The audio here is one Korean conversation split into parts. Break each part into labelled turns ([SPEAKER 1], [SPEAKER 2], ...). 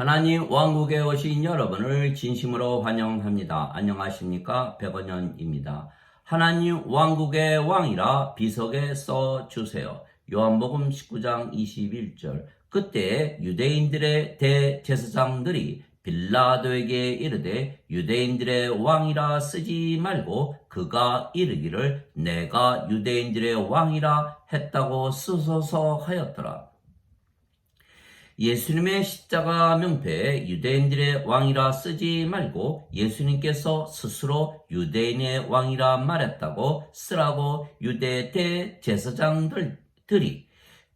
[SPEAKER 1] 하나님 왕국에 오신 여러분을 진심으로 환영합니다. 안녕하십니까? 백원현입니다. 하나님 왕국의 왕이라 비석에 써 주세요. 요한복음 19장 21절. 그때 유대인들의 대제사장들이 빌라도에게 이르되 유대인들의 왕이라 쓰지 말고 그가 이르기를 내가 유대인들의 왕이라 했다고 쓰소서 하였더라. 예수님의 십자가 명패에 유대인들의 왕이라 쓰지 말고 예수님께서 스스로 유대인의 왕이라 말했다고 쓰라고 유대 대제사장들이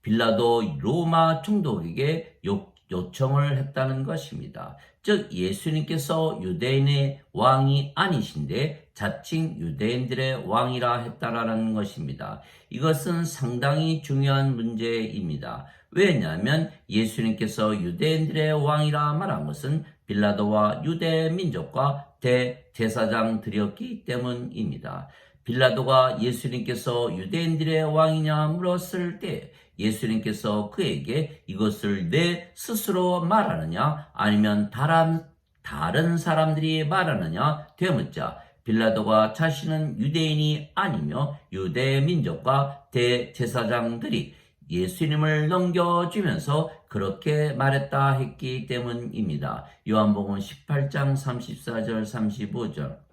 [SPEAKER 1] 빌라도 로마 총독에게 요, 요청을 했다는 것입니다. 즉 예수님께서 유대인의 왕이 아니신데 자칭 유대인들의 왕이라 했다라는 것입니다. 이것은 상당히 중요한 문제입니다. 왜냐하면 예수님께서 유대인들의 왕이라 말한 것은 빌라도와 유대 민족과 대제사장들이었기 때문입니다. 빌라도가 예수님께서 유대인들의 왕이냐 물었을 때 예수님께서 그에게 이것을 내 스스로 말하느냐 아니면 다른, 다른 사람들이 말하느냐 되묻자 빌라도가 자신은 유대인이 아니며 유대 민족과 대제사장들이 예수님을 넘겨주면서 그렇게 말했다 했기 때문입니다. 요한복음 18장 34절 35절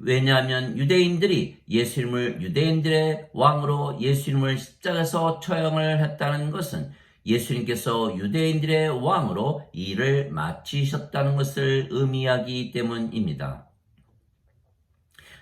[SPEAKER 1] 왜냐하면 유대인들이 예수님을 유대인들의 왕으로 예수님을 십자가에서 처형을 했다는 것은 예수님께서 유대인들의 왕으로 일을 마치셨다는 것을 의미하기 때문입니다.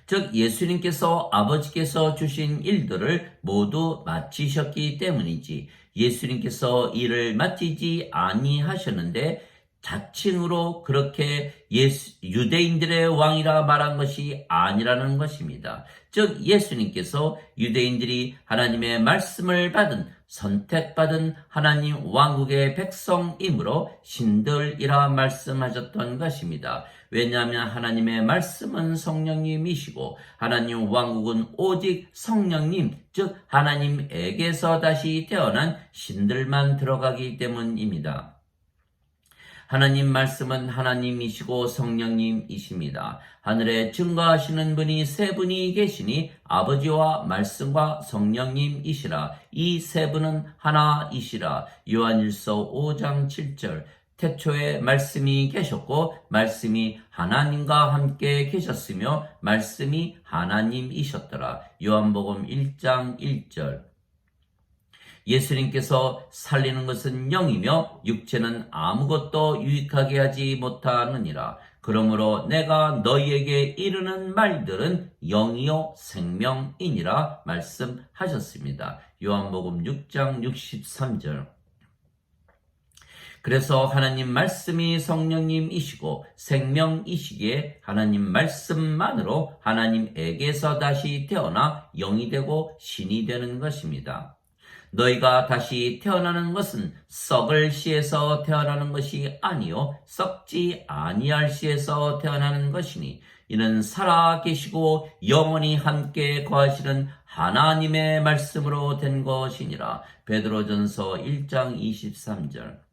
[SPEAKER 1] 즉 예수님께서 아버지께서 주신 일들을 모두 마치셨기 때문이지 예수님께서 일을 마치지 아니하셨는데 자칭으로 그렇게 예수, 유대인들의 왕이라 말한 것이 아니라는 것입니다. 즉 예수님께서 유대인들이 하나님의 말씀을 받은 선택받은 하나님 왕국의 백성이므로 신들이라 말씀하셨던 것입니다. 왜냐하면 하나님의 말씀은 성령님이시고 하나님 왕국은 오직 성령님 즉 하나님에게서 다시 태어난 신들만 들어가기 때문입니다. 하나님 말씀은 하나님이시고 성령님이십니다. 하늘에 증거하시는 분이 세 분이 계시니 아버지와 말씀과 성령님이시라. 이 세 분은 하나이시라. 요한일서 5장 7절. 태초에 말씀이 계셨고 말씀이 하나님과 함께 계셨으며 말씀이 하나님이셨더라. 요한복음 1장 1절. 예수님께서 살리는 것은 영이며 육체는 아무것도 유익하게 하지 못하느니라. 그러므로 내가 너희에게 이르는 말들은 영이요 생명이니라 말씀하셨습니다. 요한복음 6장 63절. 그래서 하나님 말씀이 성령님이시고 생명이시기에 하나님 말씀만으로 하나님에게서 다시 태어나 영이 되고 신이 되는 것입니다. 너희가 다시 태어나는 것은 썩을 씨에서 태어나는 것이 아니요 썩지 아니할 씨에서 태어나는 것이니 이는 살아 계시고 영원히 함께 거하시는 하나님의 말씀으로 된 것이니라. 베드로전서 1장 23절.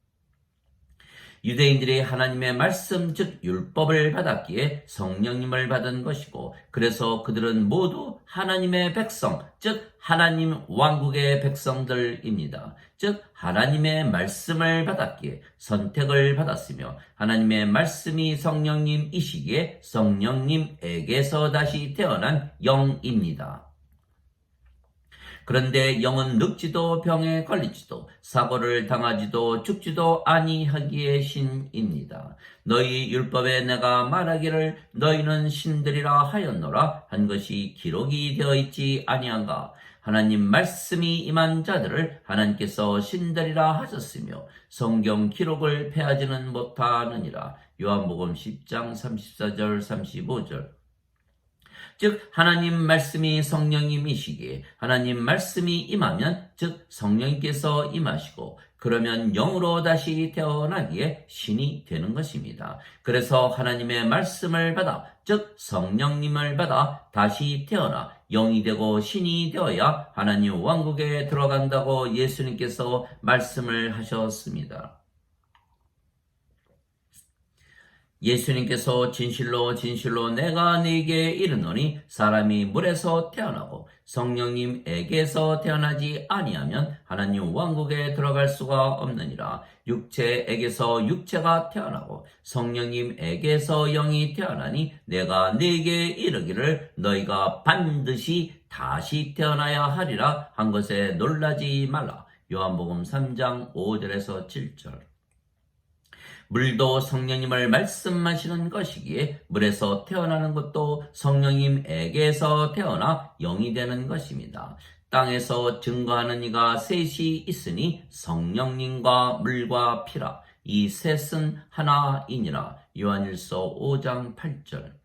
[SPEAKER 1] 유대인들이 하나님의 말씀 즉 율법을 받았기에 성령님을 받은 것이고 그래서 그들은 모두 하나님의 백성 즉 하나님 왕국의 백성들입니다. 즉 하나님의 말씀을 받았기에 선택을 받았으며 하나님의 말씀이 성령님이시기에 성령님에게서 다시 태어난 영입니다. 그런데 영은 늙지도 병에 걸리지도 사고를 당하지도 죽지도 아니하기에 신입니다. 너희 율법에 내가 말하기를 너희는 신들이라 하였노라 한 것이 기록이 되어 있지 아니한가. 하나님 말씀이 임한 자들을 하나님께서 신들이라 하셨으며 성경 기록을 패하지는 못하느니라. 요한복음 10장 34절 35절 즉 하나님 말씀이 성령님이시기에 하나님 말씀이 임하면 즉 성령님께서 임하시고 그러면 영으로 다시 태어나기에 신이 되는 것입니다. 그래서 하나님의 말씀을 받아 즉 성령님을 받아 다시 태어나 영이 되고 신이 되어야 하나님 왕국에 들어간다고 예수님께서 말씀을 하셨습니다. 예수님께서 진실로 진실로 내가 네게 이르노니 사람이 물에서 태어나고 성령님에게서 태어나지 아니하면 하나님 왕국에 들어갈 수가 없느니라. 육체에게서 육체가 태어나고 성령님에게서 영이 태어나니 내가 네게 이르기를 너희가 반드시 다시 태어나야 하리라. 한 것에 놀라지 말라. 요한복음 3장 5절에서 7절 물도 성령님을 말씀하시는 것이기에 물에서 태어나는 것도 성령님에게서 태어나 영이 되는 것입니다. 땅에서 증거하는 이가 셋이 있으니 성령님과 물과 피라. 이 셋은 하나이니라. 요한일서 5장 8절.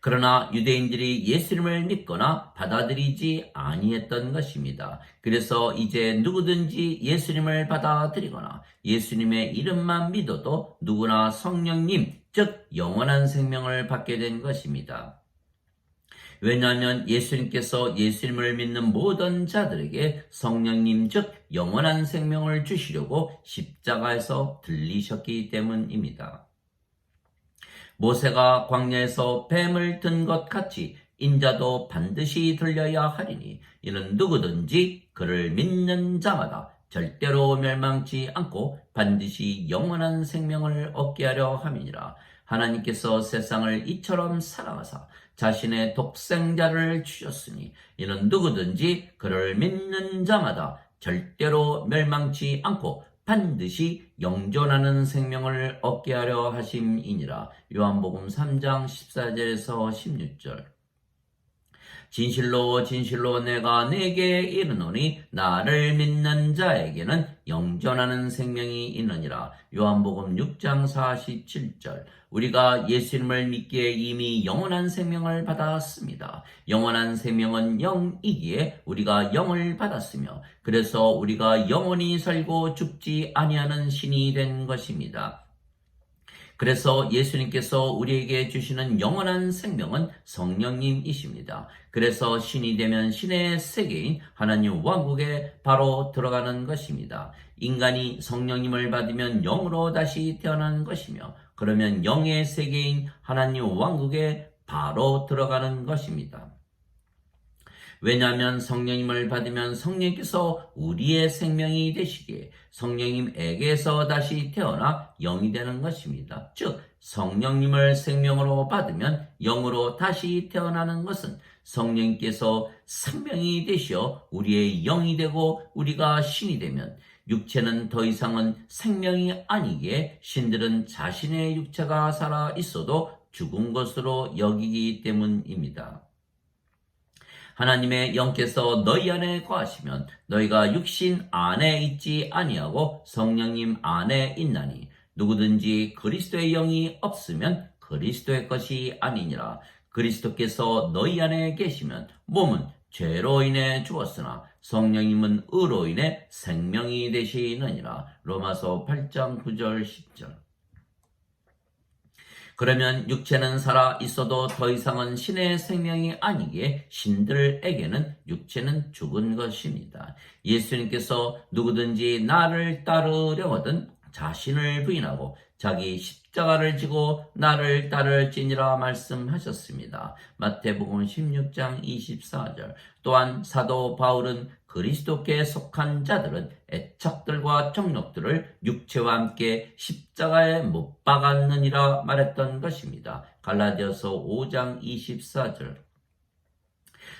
[SPEAKER 1] 그러나 유대인들이 예수님을 믿거나 받아들이지 아니했던 것입니다. 그래서 이제 누구든지 예수님을 받아들이거나 예수님의 이름만 믿어도 누구나 성령님, 즉 영원한 생명을 받게 된 것입니다. 왜냐하면 예수님께서 예수님을 믿는 모든 자들에게 성령님 즉 영원한 생명을 주시려고 십자가에서 들리셨기 때문입니다. 모세가 광야에서 뱀을 든 것 같이 인자도 반드시 들려야 하리니 이는 누구든지 그를 믿는 자마다 절대로 멸망치 않고 반드시 영원한 생명을 얻게 하려 함이니라. 하나님께서 세상을 이처럼 사랑하사 자신의 독생자를 주셨으니 이는 누구든지 그를 믿는 자마다 절대로 멸망치 않고 반드시 영존하는 생명을 얻게 하려 하심이니라. 요한복음 3장 14절에서 16절. 진실로 진실로 내가 내게 이르노니 나를 믿는 자에게는 영존하는 생명이 있느니라. 요한복음 6장 47절. 우리가 예수님을 믿기에 이미 영원한 생명을 받았습니다. 영원한 생명은 영이기에 우리가 영을 받았으며 그래서 우리가 영원히 살고 죽지 아니하는 신이 된 것입니다. 그래서 예수님께서 우리에게 주시는 영원한 생명은 성령님이십니다. 그래서 신이 되면 신의 세계인 하나님 왕국에 바로 들어가는 것입니다. 인간이 성령님을 받으면 영으로 다시 태어나는 것이며 그러면 영의 세계인 하나님 왕국에 바로 들어가는 것입니다. 왜냐하면 성령님을 받으면 성령께서 우리의 생명이 되시기에 성령님에게서 다시 태어나 영이 되는 것입니다. 즉 성령님을 생명으로 받으면 영으로 다시 태어나는 것은 성령께서 생명이 되시어 우리의 영이 되고 우리가 신이 되면 육체는 더 이상은 생명이 아니기에 신들은 자신의 육체가 살아 있어도 죽은 것으로 여기기 때문입니다. 하나님의 영께서 너희 안에 거하시면 너희가 육신 안에 있지 아니하고 성령님 안에 있나니 누구든지 그리스도의 영이 없으면 그리스도의 것이 아니니라. 그리스도께서 너희 안에 계시면 몸은 죄로 인해 죽었으나 성령님은 의로 인해 생명이 되시느니라. 로마서 8장 9절 10절 그러면 육체는 살아 있어도 더 이상은 신의 생명이 아니기에 신들에게는 육체는 죽은 것입니다. 예수님께서 누구든지 나를 따르려거든 자신을 부인하고 자기 십자가를 지고 나를 따를지니라 말씀하셨습니다. 마태복음 16장 24절. 또한 사도 바울은 그리스도께 속한 자들은 애착들과 정력들을 육체와 함께 십자가에 못 박았느니라 말했던 것입니다. 갈라디아서 5장 24절.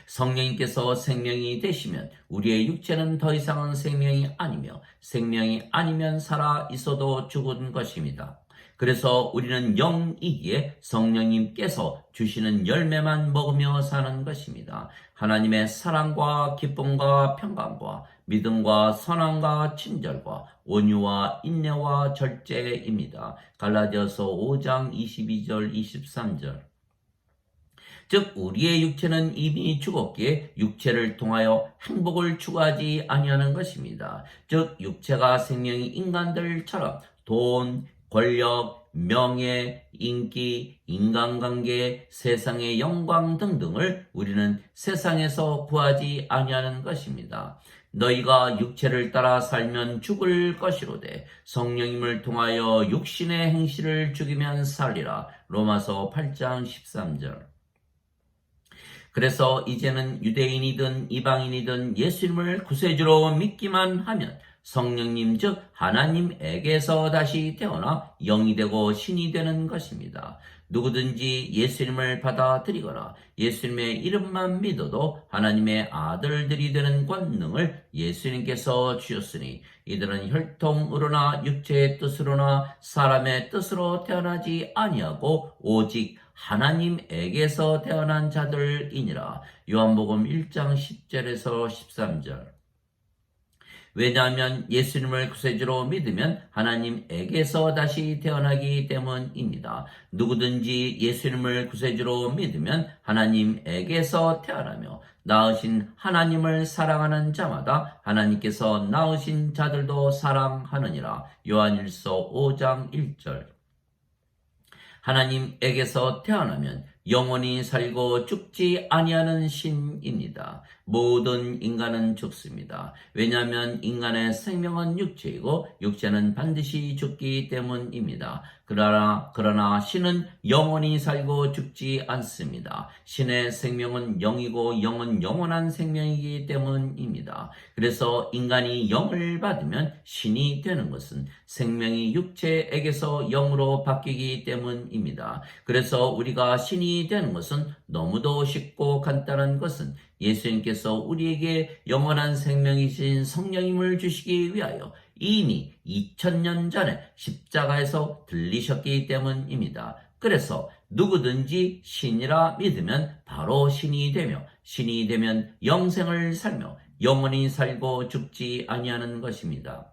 [SPEAKER 1] 성령님께서 생명이 되시면 우리의 육체는 더 이상은 생명이 아니며 생명이 아니면 살아 있어도 죽은 것입니다. 그래서 우리는 영이기에 성령님께서 주시는 열매만 먹으며 사는 것입니다. 하나님의 사랑과 기쁨과 평강과 믿음과 선함과 친절과 온유와 인내와 절제입니다. 갈라디아서 5장 22절 23절 즉 우리의 육체는 이미 죽었기에 육체를 통하여 행복을 추구하지 아니하는 것입니다. 즉 육체가 생명이 인간들처럼 돈, 권력, 명예, 인기, 인간관계, 세상의 영광 등등을 우리는 세상에서 구하지 아니하는 것입니다. 너희가 육체를 따라 살면 죽을 것이로되 성령님을 통하여 육신의 행실을 죽이면 살리라. 로마서 8장 13절. 그래서 이제는 유대인이든 이방인이든 예수님을 구세주로 믿기만 하면 성령님 즉 하나님에게서 다시 태어나 영이 되고 신이 되는 것입니다. 누구든지 예수님을 받아들이거나 예수님의 이름만 믿어도 하나님의 아들들이 되는 권능을 예수님께서 주셨으니 이들은 혈통으로나 육체의 뜻으로나 사람의 뜻으로 태어나지 아니하고 오직 하나님에게서 태어난 자들이니라. 요한복음 1장 10절에서 13절. 왜냐하면 예수님을 구세주로 믿으면 하나님에게서 다시 태어나기 때문입니다. 누구든지 예수님을 구세주로 믿으면 하나님에게서 태어나며 낳으신 하나님을 사랑하는 자마다 하나님께서 낳으신 자들도 사랑하느니라. 요한일서 5장 1절. 하나님에게서 태어나면 영원히 살고 죽지 아니하는 신입니다. 모든 인간은 죽습니다. 왜냐하면 인간의 생명은 육체이고 육체는 반드시 죽기 때문입니다. 그러나 그러나 신은 영원히 살고 죽지 않습니다. 신의 생명은 영이고 영은 영원한 생명이기 때문입니다. 그래서 인간이 영을 받으면 신이 되는 것은 생명이 육체에게서 영으로 바뀌기 때문입니다. 그래서 우리가 신이 되는 것은 너무도 쉽고 간단한 것은 예수님께서 우리에게 영원한 생명이신 성령님을 주시기 위하여 이미 2000년 전에 십자가에서 들리셨기 때문입니다. 그래서 누구든지 신이라 믿으면 바로 신이 되며 신이 되면 영생을 살며 영원히 살고 죽지 아니하는 것입니다.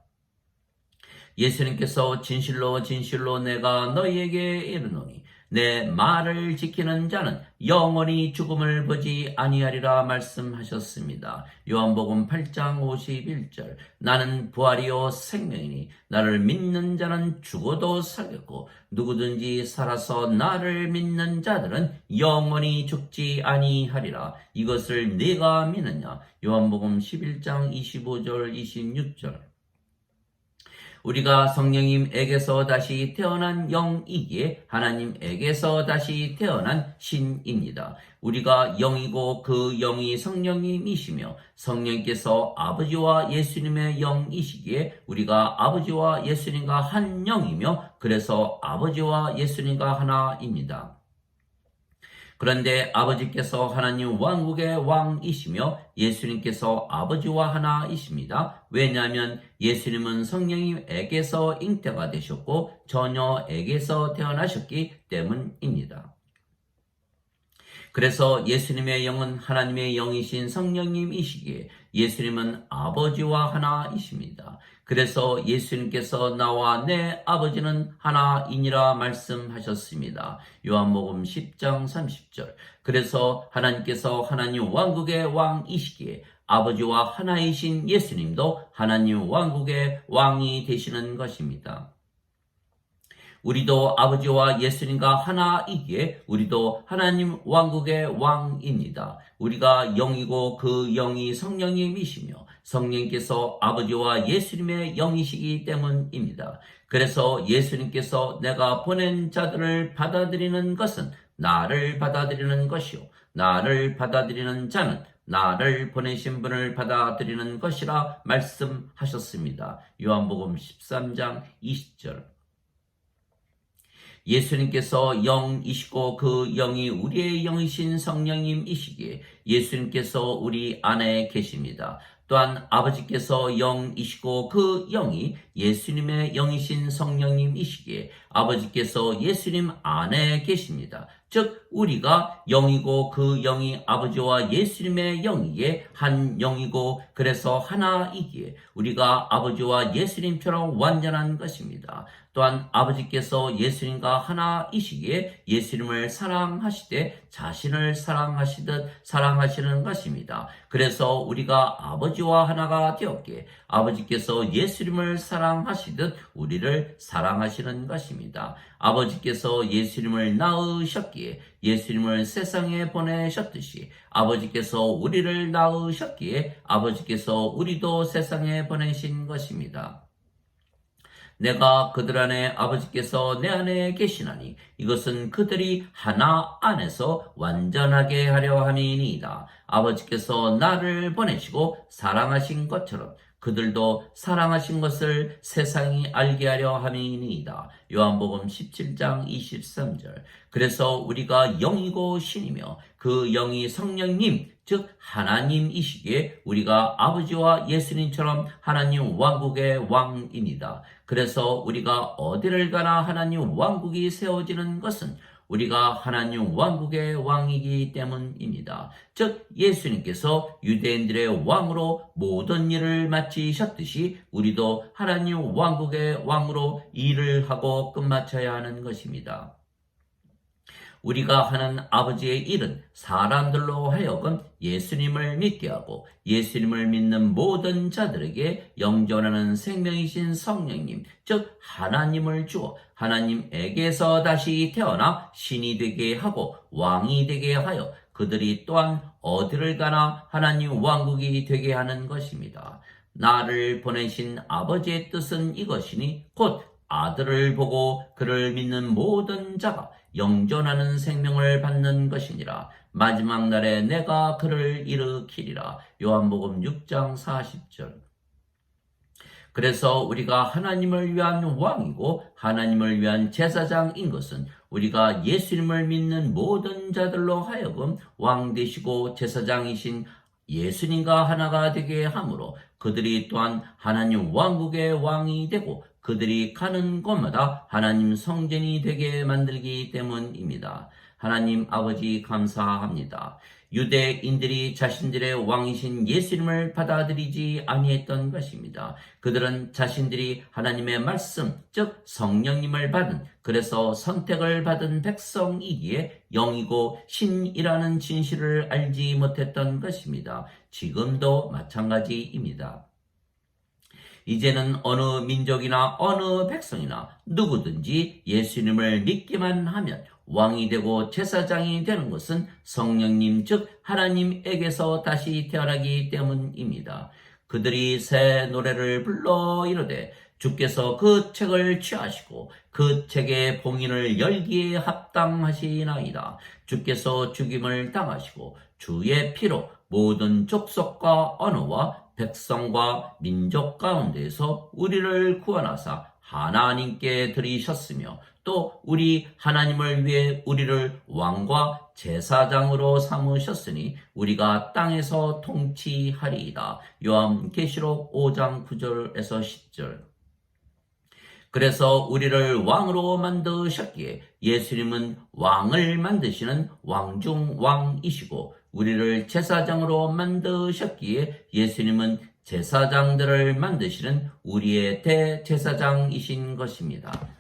[SPEAKER 1] 예수님께서 진실로 진실로 내가 너희에게 이르노니 내 말을 지키는 자는 영원히 죽음을 보지 아니하리라 말씀하셨습니다. 요한복음 8장 51절 나는 부활이요 생명이니 나를 믿는 자는 죽어도 살겠고 누구든지 살아서 나를 믿는 자들은 영원히 죽지 아니하리라. 이것을 네가 믿느냐? 요한복음 11장 25절 26절 우리가 성령님에게서 다시 태어난 영이기에 하나님에게서 다시 태어난 신입니다. 우리가 영이고 그 영이 성령님이시며 성령께서 아버지와 예수님의 영이시기에 우리가 아버지와 예수님과 한 영이며 그래서 아버지와 예수님과 하나입니다. 그런데 아버지께서 하나님 왕국의 왕이시며 예수님께서 아버지와 하나이십니다. 왜냐하면 예수님은 성령님에게서 잉태가 되셨고 처녀에게서 태어나셨기 때문입니다. 그래서 예수님의 영은 하나님의 영이신 성령님이시기에 예수님은 아버지와 하나이십니다. 그래서 예수님께서 나와 내 아버지는 하나이니라 말씀하셨습니다. 요한복음 10장 30절. 그래서 하나님께서 하나님 왕국의 왕이시기에 아버지와 하나이신 예수님도 하나님 왕국의 왕이 되시는 것입니다. 우리도 아버지와 예수님과 하나이기에 우리도 하나님 왕국의 왕입니다. 우리가 영이고 그 영이 성령님이시며 성령께서 아버지와 예수님의 영이시기 때문입니다. 그래서 예수님께서 내가 보낸 자들을 받아들이는 것은 나를 받아들이는 것이요. 나를 받아들이는 자는 나를 보내신 분을 받아들이는 것이라 말씀하셨습니다. 요한복음 13장 20절. 예수님께서 영이시고 그 영이 우리의 영이신 성령님이시기에 예수님께서 우리 안에 계십니다. 또한 아버지께서 영이시고 그 영이 예수님의 영이신 성령님이시기에 아버지께서 예수님 안에 계십니다. 즉 우리가 영이고 그 영이 아버지와 예수님의 영이기에 한 영이고 그래서 하나이기에 우리가 아버지와 예수님처럼 완전한 것입니다. 또한 아버지께서 예수님과 하나이시기에 예수님을 사랑하시되 자신을 사랑하시듯 사랑하시는 것입니다. 그래서 우리가 아버지와 하나가 되었기에 아버지께서 예수님을 사랑하시듯 우리를 사랑하시는 것입니다. 아버지께서 예수님을 낳으셨기에 예수님을 세상에 보내셨듯이 아버지께서 우리를 낳으셨기에 아버지께서 우리도 세상에 보내신 것입니다. 내가 그들 안에 아버지께서 내 안에 계시나니 이것은 그들이 하나 안에서 완전하게 하려 함이니이다. 아버지께서 나를 보내시고 사랑하신 것처럼 그들도 사랑하신 것을 세상이 알게 하려 함이니이다. 요한복음 17장 23절. 그래서 우리가 영이고 신이며 그 영이 성령님 즉 하나님이시기에 우리가 아버지와 예수님처럼 하나님 왕국의 왕입니다. 그래서 우리가 어디를 가나 하나님 왕국이 세워지는 것은 우리가 하나님 왕국의 왕이기 때문입니다. 즉 예수님께서 유대인들의 왕으로 모든 일을 마치셨듯이 우리도 하나님 왕국의 왕으로 일을 하고 끝마쳐야 하는 것입니다. 우리가 하는 아버지의 일은 사람들로 하여금 예수님을 믿게 하고 예수님을 믿는 모든 자들에게 영존하는 생명이신 성령님, 즉 하나님을 주어 하나님에게서 다시 태어나 신이 되게 하고 왕이 되게 하여 그들이 또한 어디를 가나 하나님 왕국이 되게 하는 것입니다. 나를 보내신 아버지의 뜻은 이것이니 곧 아들을 보고 그를 믿는 모든 자가 영존하는 생명을 받는 것이니라. 마지막 날에 내가 그를 일으키리라. 요한복음 6장 40절. 그래서 우리가 하나님을 위한 왕이고 하나님을 위한 제사장인 것은 우리가 예수님을 믿는 모든 자들로 하여금 왕 되시고 제사장이신 예수님과 하나가 되게 하므로 그들이 또한 하나님 왕국의 왕이 되고 그들이 가는 곳마다 하나님 성전이 되게 만들기 때문입니다. 하나님 아버지 감사합니다. 유대인들이 자신들의 왕이신 예수님을 받아들이지 아니했던 것입니다. 그들은 자신들이 하나님의 말씀, 즉 성령님을 받은 그래서 선택을 받은 백성이기에 영이고 신이라는 진실을 알지 못했던 것입니다. 지금도 마찬가지입니다. 이제는 어느 민족이나 어느 백성이나 누구든지 예수님을 믿기만 하면 왕이 되고 제사장이 되는 것은 성령님 즉 하나님에게서 다시 태어나기 때문입니다. 그들이 새 노래를 불러 이르되 주께서 그 책을 취하시고 그 책의 봉인을 열기에 합당하시나이다. 주께서 죽임을 당하시고 주의 피로 모든 족속과 언어와 백성과 민족 가운데서 우리를 구원하사 하나님께 드리셨으며 또 우리 하나님을 위해 우리를 왕과 제사장으로 삼으셨으니 우리가 땅에서 통치하리이다. 요한계시록 5장 9절에서 10절. 그래서 우리를 왕으로 만드셨기에 예수님은 왕을 만드시는 왕중 왕이시고 우리를 제사장으로 만드셨기에 예수님은 제사장들을 만드시는 우리의 대제사장이신 것입니다.